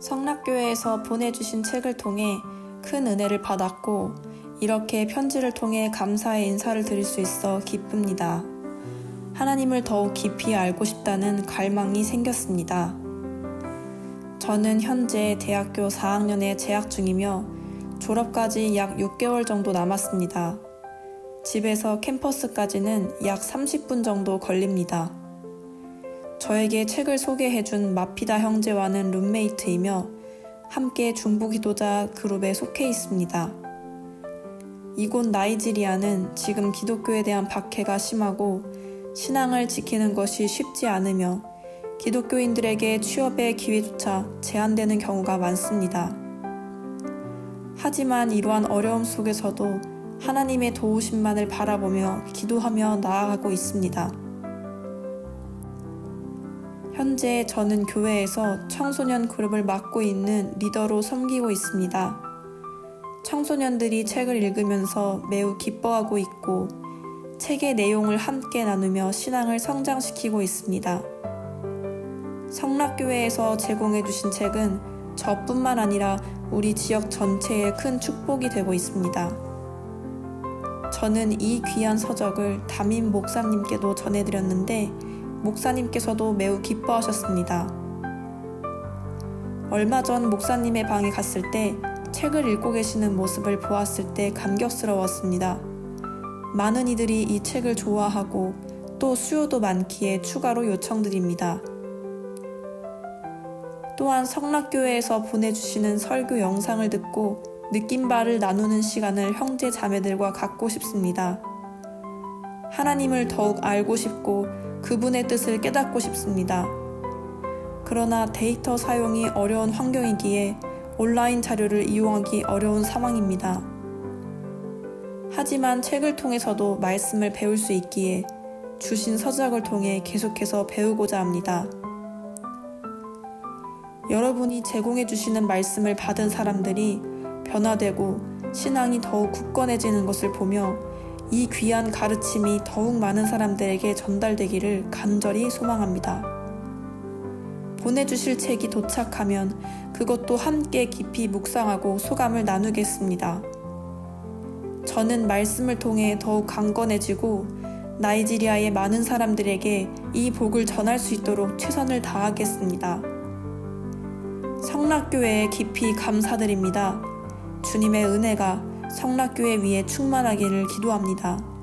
성락교회에서 보내주신 책을 통해 큰 은혜를 받았고 이렇게 편지를 통해 감사의 인사를 드릴 수 있어 기쁩니다. 하나님을 더욱 깊이 알고 싶다는 갈망이 생겼습니다. 저는 현재 대학교 4학년에 재학 중이며 졸업까지 약 6개월 정도 남았습니다. 집에서 캠퍼스까지는 약 30분 정도 걸립니다. 저에게 책을 소개해준 마피다 형제와는 룸메이트이며 함께 중부기도자 그룹에 속해 있습니다. 이곳 나이지리아는 지금 기독교에 대한 박해가 심하고 신앙을 지키는 것이 쉽지 않으며 기독교인들에게 취업의 기회조차 제한되는 경우가 많습니다. 하지만 이러한 어려움 속에서도 하나님의 도우심만을 바라보며 기도하며 나아가고 있습니다. 현재 저는 교회에서 청소년 그룹을 맡고 있는 리더로 섬기고 있습니다. 청소년들이 책을 읽으면서 매우 기뻐하고 있고 책의 내용을 함께 나누며 신앙을 성장시키고 있습니다. 성락교회에서 제공해주신 책은 저뿐만 아니라 우리 지역 전체에 큰 축복이 되고 있습니다. 저는 이 귀한 서적을 담임 목사님께도 전해드렸는데 목사님께서도 매우 기뻐하셨습니다. 얼마 전 목사님의 방에 갔을 때 책을 읽고 계시는 모습을 보았을 때 감격스러웠습니다. 많은 이들이 이 책을 좋아하고 또 수요도 많기에 추가로 요청드립니다. 또한 성락교회에서 보내주시는 설교 영상을 듣고 느낀 바를 나누는 시간을 형제 자매들과 갖고 싶습니다. 하나님을 더욱 알고 싶고 그분의 뜻을 깨닫고 싶습니다. 그러나 데이터 사용이 어려운 환경이기에 온라인 자료를 이용하기 어려운 상황입니다. 하지만 책을 통해서도 말씀을 배울 수 있기에 주신 서적을 통해 계속해서 배우고자 합니다. 여러분이 제공해 주시는 말씀을 받은 사람들이 변화되고 신앙이 더욱 굳건해지는 것을 보며 이 귀한 가르침이 더욱 많은 사람들에게 전달되기를 간절히 소망합니다. 보내주실 책이 도착하면 그것도 함께 깊이 묵상하고 소감을 나누겠습니다. 저는 말씀을 통해 더욱 강건해지고 나이지리아의 많은 사람들에게 이 복을 전할 수 있도록 최선을 다하겠습니다. 성락교회에 깊이 감사드립니다. 주님의 은혜가 성락교회 위에 충만하기를 기도합니다.